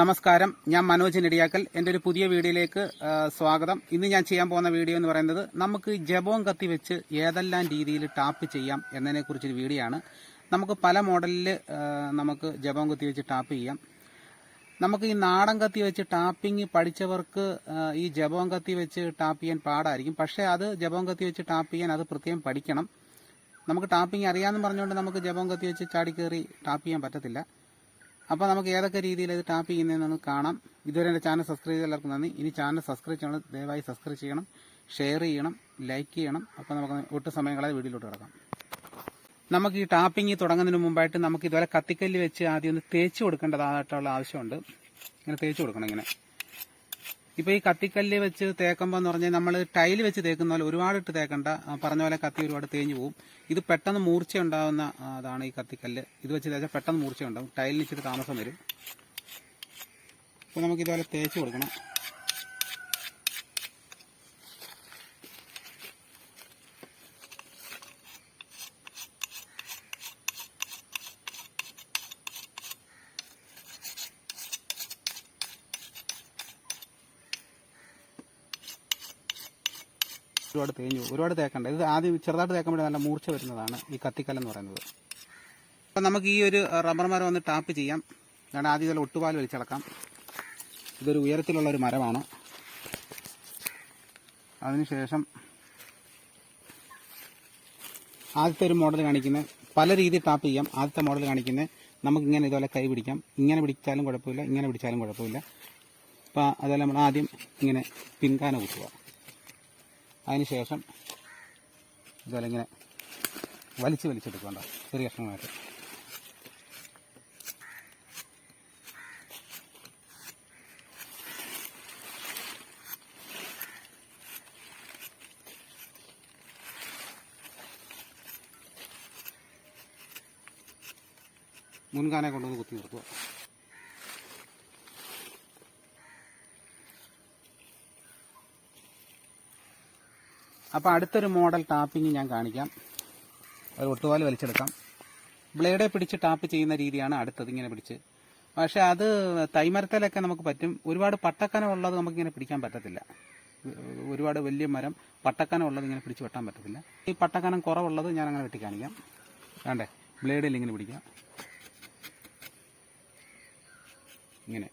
നമസ്കാരം. ഞാൻ മനോജ് നെടിയാക്കൽ. എന്റെ ഒരു പുതിയ വീഡിയോയിലേക്ക് സ്വാഗതം. ഇന്ന് ഞാൻ ചെയ്യാൻ പോകുന്ന വീഡിയോ എന്ന് പറയുന്നത് നമുക്ക് ജബോം കത്തി വെച്ച് ഏതെല്ലാം രീതിയിൽ ടാപ്പ് ചെയ്യാം എന്നതിനെ കുറിച്ചൊരു വീഡിയോ ആണ്. നമുക്ക് പല മോഡലിൽ നമുക്ക് ജബോം കത്തി വെച്ച് ടാപ്പ് ചെയ്യാം. നമുക്ക് ഈ നാടൻ കത്തി വെച്ച് ടാപ്പിംഗ് പഠിച്ചവർക്ക് ഈ ജബോം കത്തി വെച്ച് ടാപ്പ് ചെയ്യാൻ പാടായിരിക്കും. പക്ഷേ അത് ജബോം കത്തി വെച്ച് ടാപ്പ് ചെയ്യാൻ അത് പ്രത്യേകം പഠിക്കണം. നമുക്ക് ടാപ്പിംഗ് അറിയാമെന്ന് പറഞ്ഞുകൊണ്ട് നമുക്ക് ജബോം കത്തി വെച്ച് ചാടി കയറി ടാപ്പ് ചെയ്യാൻ പറ്റത്തില്ല. അപ്പോൾ നമുക്ക് ഏതൊക്കെ രീതിയിൽ ഇത് ടാപ്പ് ചെയ്യുന്നതെന്ന് കാണാം. ഇതുവരെ എന്റെ ചാനൽ സബ്സ്ക്രൈബ് ചെയ്ത എല്ലാവർക്കും നന്ദി. ഇനി ചാനൽ സബ്സ്ക്രൈബ് ചെയ്യണം. ദയവായി സബ്സ്ക്രൈബ് ചെയ്യണം. ഷെയർ ചെയ്യണം. ലൈക്ക് ചെയ്യണം. അപ്പോൾ നമുക്ക് ഒട്ടും സമയം വീഡിയോയിലോട്ട് കിടക്കാം. നമുക്ക് ഈ ടാപ്പിംഗ് തുടങ്ങുന്നതിന് മുമ്പായിട്ട് നമുക്ക് ഇതുപോലെ കത്തിക്കല്ല് വെച്ച് ആദ്യം ഒന്ന് തേച്ച് കൊടുക്കേണ്ടതായിട്ടുള്ള ആവശ്യമുണ്ട്. ഇങ്ങനെ തേച്ച് കൊടുക്കണം ഇങ്ങനെ. ഇപ്പോൾ ഈ കത്തിക്കല്ല് വെച്ച് തേക്കുമ്പോൾ എന്ന് പറഞ്ഞാൽ നമ്മൾ ടൈൽ വെച്ച് തേക്കുന്ന പോലെ ഒരുപാട് ഇട്ട് തേക്കണ്ട. പറഞ്ഞ പോലെ കത്തി ഒരുപാട് തേഞ്ഞു പോകും ഇത് പെട്ടെന്ന് മൂർച്ച ഉണ്ടാവുന്ന അതാണ് ഈ കത്തിക്കല്ല്. ഇത് വെച്ച് തേച്ചാൽ പെട്ടെന്ന് മൂർച്ച ഉണ്ടാവും ടൈലിന് ഇച്ചിരി താമസം വരും. അപ്പോൾ നമുക്ക് ഇതുപോലെ തേച്ച് കൊടുക്കണം. ഒരുപാട് തേഞ്ഞു. ഒരുപാട് തേക്കണ്ട. ഇത് ആദ്യം ചെറുതായിട്ട് തേക്കുമ്പോൾ നല്ല മൂർച്ച വരുന്നതാണ് ഈ കത്തിക്കല്ലെന്ന് പറയുന്നത്. അപ്പം നമുക്ക് ഈ ഒരു റബ്ബർ മരം ഒന്ന് ടാപ്പ് ചെയ്യാം. ഞാൻ ആദ്യം ഇതിൽ ഒട്ടുപാൽ വലിച്ചിളക്കാം ഇതൊരു ഉയരത്തിലുള്ള ഒരു മരമാണ്. അതിനുശേഷം ആദ്യത്തെ ഒരു മോഡൽ കാണിക്കുന്നത് പല രീതിയിൽ ടാപ്പ് ചെയ്യാം. ആദ്യത്തെ മോഡൽ കാണിക്കുന്നത് നമുക്ക് ഇങ്ങനെ ഇതുപോലെ കൈ പിടിക്കാം. ഇങ്ങനെ പിടിച്ചാലും കുഴപ്പമില്ല. ഇങ്ങനെ പിടിച്ചാലും കുഴപ്പമില്ല. അപ്പോൾ അതെല്ലാം നമ്മൾ ആദ്യം ഇങ്ങനെ പിൻകാന കുത്തുക. അതിനുശേഷം ഇതുപോലെ വലിച്ച് വലിച്ചെടുക്കണ്ട ചെറിയ കഷ്ണമായിട്ട് മുൻകാനെ കൊണ്ടുവന്ന് കുത്തി നിർത്തുക. അപ്പോൾ അടുത്തൊരു മോഡൽ ടാപ്പിംഗ് ഞാൻ കാണിക്കാം. ഒരു ഒട്ടുപാൽ വലിച്ചെടുക്കാം. ബ്ലേഡെ പിടിച്ച് ടാപ്പ് ചെയ്യുന്ന രീതിയാണ് അടുത്തത് ഇങ്ങനെ പിടിച്ച്. പക്ഷെ അത് തൈമരത്തിലൊക്കെ നമുക്ക് പറ്റും. ഒരുപാട് പട്ടക്കനം ഉള്ളത് നമുക്കിങ്ങനെ പിടിക്കാൻ പറ്റത്തില്ല. ഒരുപാട് വലിയ മരം പട്ടക്കനം ഉള്ളത് ഇങ്ങനെ പിടിച്ച് വെട്ടാൻ പറ്റത്തില്ല. ഈ പട്ടക്കനം കുറവുള്ളത് ഞാൻ അങ്ങനെ വെട്ടി കാണിക്കാം. വേണ്ടേ ബ്ലേഡിൽ ഇങ്ങനെ പിടിക്കാം. ഇങ്ങനെ.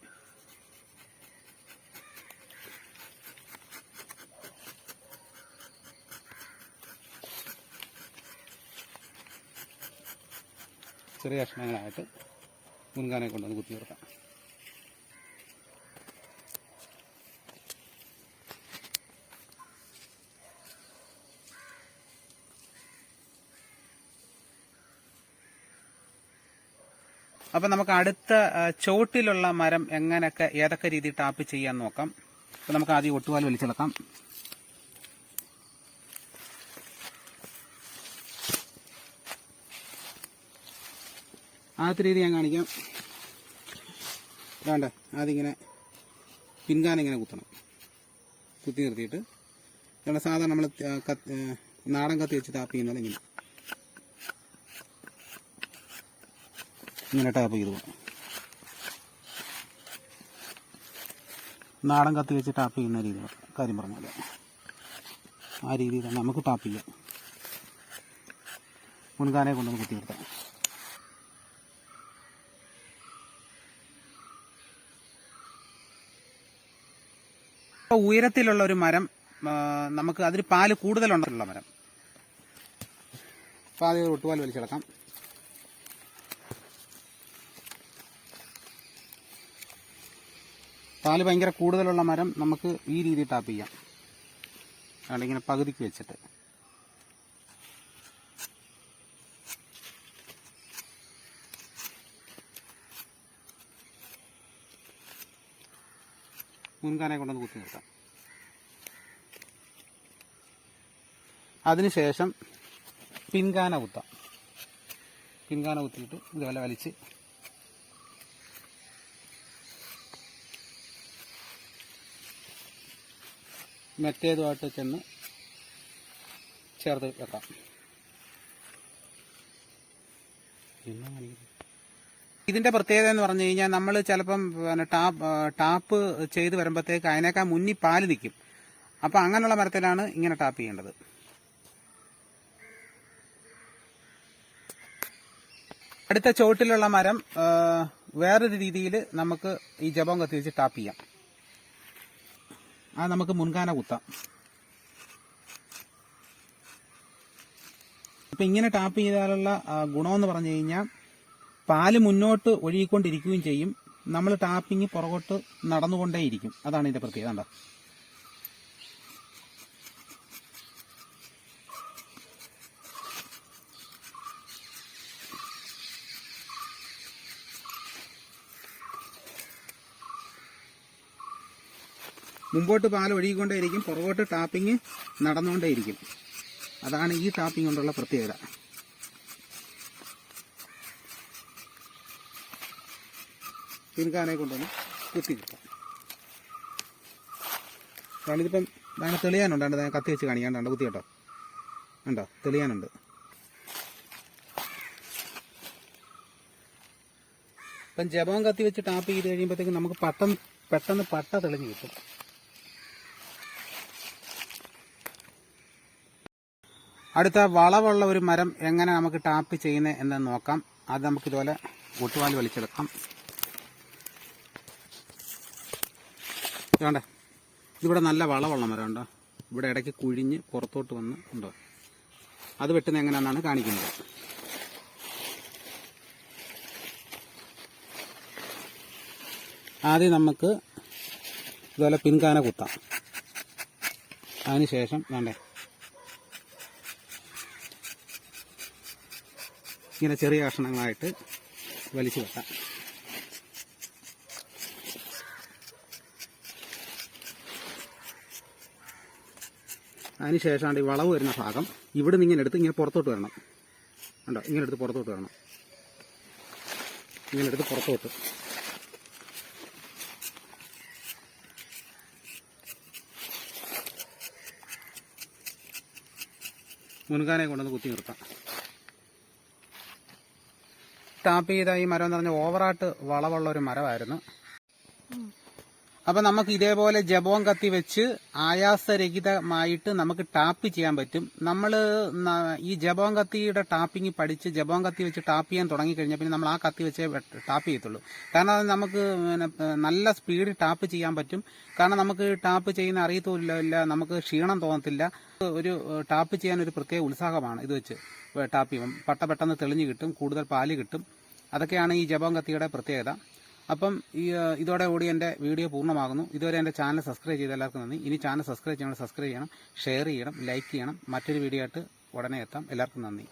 ചെറിയ കഷ്ണങ്ങളായിട്ട് മുൻകാനെ കൊണ്ടുവന്ന് കുത്തി നിർത്താം. അപ്പം നമുക്ക് അടുത്ത ചോട്ടിലുള്ള മരം എങ്ങനെയൊക്കെ ഏതൊക്കെ രീതിയിൽ ടാപ്പ് ചെയ്യാൻ നോക്കാം. അപ്പം നമുക്ക് ആദ്യം ഒട്ടുപാൽ വലിച്ചിളക്കാം ആദ്യത്തെ രീതി ഞാൻ കാണിക്കാം. വേണ്ട ആദ്യം ഇങ്ങനെ പിൻകാനം ഇങ്ങനെ കുത്തണം. കുത്തി നിർത്തിയിട്ട്. ഇവിടെ സാധാരണ നമ്മൾ നാടൻ കത്തി വെച്ച് ടാപ്പ് ചെയ്യുന്നത് ഇങ്ങനെ. ഇങ്ങനെ ടാപ്പ് ചെയ്ത് നാടൻ കത്തി വെച്ച് ടാപ്പ് ചെയ്യുന്ന രീതി കാര്യം പറഞ്ഞാൽ ആ രീതിയിൽ നമുക്ക് ടാപ്പ് ചെയ്യാം. മുൻകാനെ കൊണ്ടൊന്ന് കുത്തി നിർത്താം. ഉയരത്തിലുള്ള ഒരു മരം നമുക്ക് അതിന് പാൽ കൂടുതലുണ്ടുള്ള മരം. അപ്പോൾ ആദ്യം ഒട്ടുപാൽ വലിച്ചെടുക്കാം പാൽ ഭയങ്കര കൂടുതലുള്ള മരം നമുക്ക് ഈ രീതിയിൽ ടാപ്പ് ചെയ്യാം. അല്ലെങ്കിൽ പകുതിക്ക് വെച്ചിട്ട്. മുൻകാനെ കൊണ്ടൊന്ന് കുത്തി നിർത്താം. അതിനുശേഷം പിൻകാന കുത്താം. പിൻകാന കുത്തിയിട്ട് ഇതുപോലെ വലിച്ച് മറ്റേതുമായിട്ട് ചെന്ന് ചേർത്ത് വെക്കാം. പിന്നെ ഇതിന്റെ പ്രത്യേകത എന്ന് പറഞ്ഞു കഴിഞ്ഞാൽ നമ്മൾ ചിലപ്പം ടാപ്പ് ടാപ്പ് ചെയ്ത് വരുമ്പോഴത്തേക്ക് അതിനേക്കാൾ മുന്നിൽ പാൽ നിൽക്കും. അപ്പം അങ്ങനെയുള്ള മരത്തിലാണ് ഇങ്ങനെ ടാപ്പ് ചെയ്യേണ്ടത്. അടുത്ത ചുവട്ടിലുള്ള മരം വേറൊരു രീതിയിൽ നമുക്ക് ഈ ജപം കത്തിച്ച് ടാപ്പ് ചെയ്യാം. അത് നമുക്ക് മുൻകാന കുത്താം. അപ്പം ഇങ്ങനെ ടാപ്പ് ചെയ്താലുള്ള ഗുണമെന്ന് പറഞ്ഞു കഴിഞ്ഞാൽ പാൽ മുന്നോട്ട് ഒഴുകിക്കൊണ്ടിരിക്കുകയും ചെയ്യും. നമ്മൾ ടാപ്പിങ് പുറകോട്ട് നടന്നുകൊണ്ടേയിരിക്കും. അതാണ് ഇതിന്റെ പ്രത്യേകത കണ്ടോ? മുമ്പോട്ട് പാൽ ഒഴുകിക്കൊണ്ടേയിരിക്കും. പുറകോട്ട് ടാപ്പിങ് നടന്നുകൊണ്ടേയിരിക്കും. അതാണ് ഈ ടാപ്പിംഗ് കൊണ്ടുള്ള പ്രത്യേകത. പിൻകാനെ കൊണ്ടുവന്ന് കുത്തി കിട്ടും ഇതിപ്പം ഭയങ്കര തെളിയാനുണ്ട് അതിന്റെ കത്തി വെച്ച് കാണിക്കാണ്ട് കുത്തി കേട്ടോ. ഉണ്ടോ തെളിയാനുണ്ട്. ഇപ്പം ജപം കത്തി വെച്ച് ടാപ്പ് ചെയ്ത് കഴിയുമ്പോഴത്തേക്ക് നമുക്ക് പെട്ടെന്ന് പെട്ടെന്ന് പട്ട തെളിഞ്ഞ് കിട്ടും. അടുത്ത വളവുള്ള ഒരു മരം എങ്ങനെ നമുക്ക് ടാപ്പ് ചെയ്യുന്നത് എന്ന് നോക്കാം. അത് നമുക്കിതുപോലെ ഒട്ടുപാൽ വലിച്ചെടുക്കാം. വേണ്ടേ ഇതിവിടെ നല്ല വളമുള്ള മരം ഉണ്ടോ? ഇവിടെ ഇടയ്ക്ക് കുഴിഞ്ഞ് പുറത്തോട്ട് വന്ന് ഉണ്ടോ? അത് വെട്ടുന്ന എങ്ങനെയാണെന്നാണ് കാണിക്കുന്നത്. ആദ്യം നമുക്ക് ഇതുപോലെ പിൻകാന കുത്താം. അതിനുശേഷം വേണ്ടേ ഇങ്ങനെ ചെറിയ കഷ്ണങ്ങളായിട്ട് വലിച്ചു വെക്കാം അതിനുശേഷമാണ് ഈ വളവ് വരുന്ന ഭാഗം ഇവിടെ നിന്ന് ഇങ്ങനെ എടുത്ത് ഇങ്ങനെ പുറത്തോട്ട് വരണം. ഉണ്ടോ ഇങ്ങനെ എടുത്ത് പുറത്തോട്ട് വരണം. ഇങ്ങനെ എടുത്ത് പുറത്തോട്ട്. മുൻകാനെ കൊണ്ടുവന്ന് കുത്തി നിർത്താം. ടാപ്പ് ചെയ്ത ഈ മരം എന്ന് പറഞ്ഞാൽ ഓവറായിട്ട് വളവുള്ള ഒരു മരമായിരുന്നു. അപ്പൊ നമുക്ക് ഇതേപോലെ ജപവും കത്തി വെച്ച് ആയാസരഹിതമായിട്ട് നമുക്ക് ടാപ്പ് ചെയ്യാൻ പറ്റും. നമ്മൾ ഈ ജപവും കത്തിയുടെ ടാപ്പിംഗ് പഠിച്ച് ജപവും കത്തി വെച്ച് ടാപ്പ് ചെയ്യാൻ തുടങ്ങി കഴിഞ്ഞാൽ പിന്നെ നമ്മൾ ആ കത്തി വെച്ചേ ടാപ്പ് ചെയ്യത്തുള്ളൂ. കാരണം അത് നമുക്ക് നല്ല സ്പീഡിൽ ടാപ്പ് ചെയ്യാൻ പറ്റും. കാരണം നമുക്ക് ടാപ്പ് ചെയ്യുന്ന അറിയത്തില്ല നമുക്ക് ക്ഷീണം തോന്നത്തില്ല. ഒരു ടാപ്പ് ചെയ്യാൻ ഒരു പ്രത്യേക ഉത്സാഹമാണ് ഇത് വെച്ച് ടാപ്പ് ചെയ്യുമ്പം. പട്ട പെട്ടെന്ന് തെളിഞ്ഞു കിട്ടും കൂടുതൽ പാൽ കിട്ടും. അതൊക്കെയാണ് ഈ ജപവും കത്തിയുടെ പ്രത്യേകത. അപ്പം ഈ ഇതോടെ കൂടി എന്റെ വീഡിയോ പൂർണമാകുന്നു. ഇതുവരെ എന്റെ ചാനൽ സബ്സ്ക്രൈബ് ചെയ്ത എല്ലാവർക്കും നന്ദി. ഇനി ചാനൽ സബ്സ്ക്രൈബ് ചെയ്യണം സബ്സ്ക്രൈബ് ചെയ്യണം ഷെയർ ചെയ്യണം ലൈക്ക് ചെയ്യണം. മറ്റൊരു വീഡിയോ ആയിട്ട് ഉടനെ എത്താം. എല്ലാവർക്കും നന്ദി.